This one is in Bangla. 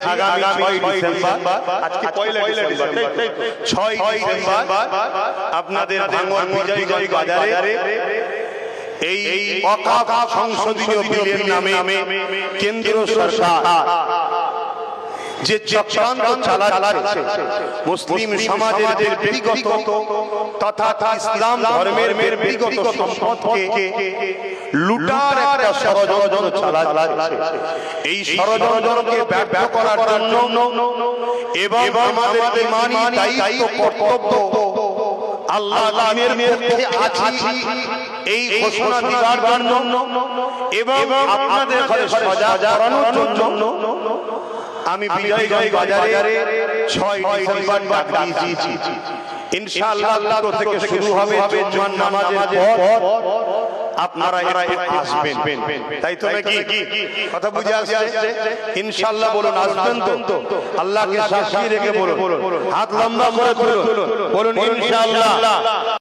আগামী ছয় ডিসেম্বর আজকে পয়লা ডিসেম্বর। ছয় ডিসেম্বর আপনাদের ভাঙন বিজয়গঞ্জ বাজারে এই অকাপ সংসদীয় বিলের নামে কেন্দ্র সরকার। যে চক্রান্ত চালাচ্ছে মুসলিম সমাজের ব্যক্তিগত তথা ইসলাম ধর্মের মের ব্যক্তিগত সম্পদকে লুটার একটা ষড়যন্ত্র চালাচ্ছে। এই ষড়যন্ত্রকে ব্যর্থ করার জন্য এবং আমাদের ইমানি দায়িত্ব কর্তব্য আল্লাহ দিনের পক্ষে আছি। এই ঘোষণা দেওয়ার জন্য এবং আপনাদের ঘরে সজা করানোর জন্য আমি বিজয়গঞ্জ বাজারে ছয় ডিসেম্বর ডাক দিয়েছি। ইনশাআল্লাহ থেকে শুরু হবে জুমার নামাজের পর। আপনারা আসবেন। তাই তো নাকি? কথা বুঝে আসছে? ইনশাআল্লাহ বলুন আসবেন তো? আল্লাহকে সাক্ষী রেখে বলুন। হাত লম্বা করে তুলুন। বলুন ইনশাআল্লাহ।